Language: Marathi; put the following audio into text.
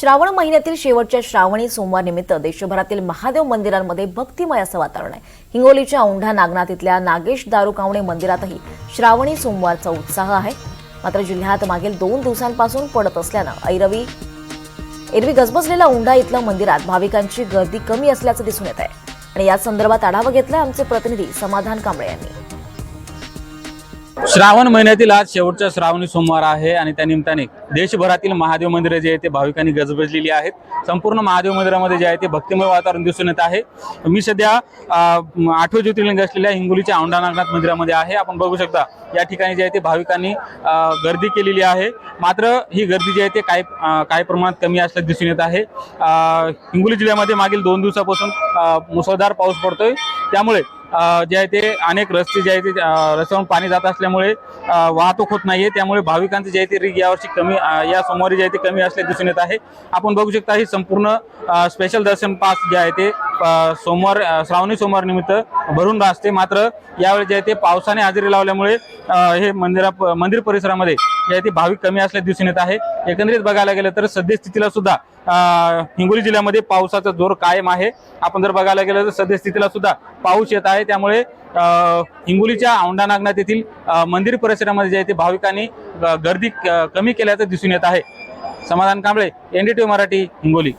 श्रावण महिन्यातील शेवटच्या श्रावणी सोमवार निमित्त देशभरातील महादेव मंदिरांमध्ये भक्तिमय असं वातावरण आहे. हिंगोलीच्या औंढा नागनाथ इथल्या नागेश दारुकावणे मंदिरातही श्रावणी सोमवारचा उत्साह आहे. मात्र जिल्ह्यात मागील दोन दिवसांपासून पडत असल्यानं ऐरवी एरवी गजबजलेल्या औंढा इथल्या मंदिरात भाविकांची गर्दी कमी असल्याचं दिसून येत आहे. आणि या संदर्भात आढावा घेतला आमचे प्रतिनिधी समाधान कांबळे यांनी. श्रावण महिन्यातील आज शेवटचा श्रावणी सोमवार आहे आणि त्या निमित्ताने देशभरातील महादेव मंदिरे जे आहे ते भाविकांनी गजबजलेली आहेत. संपूर्ण महादेव मंदिरामध्ये जे आहे ते भक्तिमय वातावरण दिसून येत आहे. मी सध्या आठवे ज्योतिर्लिंग असलेल्या हिंगोलीच्या औंढा नागनाथ मंदिरामध्ये आहे. आपण बघू शकता या ठिकाणी जे आहे ते भाविकांनी गर्दी केलेली आहे. मात्र ही गर्दी जी आहे ते काही काही प्रमाणात कमी असल्यास दिसून येत आहे. हिंगोली जिल्ह्यामध्ये मागील दोन दिवसापासून मुसळधार पाऊस पडतोय. त्यामुळे जे आहे ते अनेक रस्ते जे आहे ते रस्त्यावरून पाणी जात असल्यामुळे वाहतूक होत नाहीये. त्यामुळे भाविकांचे जे आहे ते रीग यावर्षी कमी या सोमवारी जे आहे ते कमी असल्या दिसून येत आहे. आपण बघू शकता ही संपूर्ण स्पेशल दर्शन पास जे आहे ते सोमवार श्रावणी सोमवार निमित्त भरून भासते मात्र यावेळी जे आहे ते पावसाने हजेरी लावल्यामुळे हे मंदिरा मंदिर परिसरामध्ये जे आहे ते भाविक कमी असल्या दिसून येत आहे. एकंदरीत बघायला गेलं तर सद्यस्थितीला सुद्धा हिंगोली जिल्ह्यामध्ये पावसाचा जोर कायम आहे. आपण जर बघायला गेलं तर सद्यस्थितीला सुद्धा पाऊस येत आहे. त्यामुळे हिंगोलीच्या औंढा नागनाथ येथील मंदिर परिसरामध्ये जे आहे ते भाविकांनी ग- गर्दी कमी केल्याचं दिसून येत आहे. समाधान कांबळे एनडीटीव्ही मराठी हिंगोली.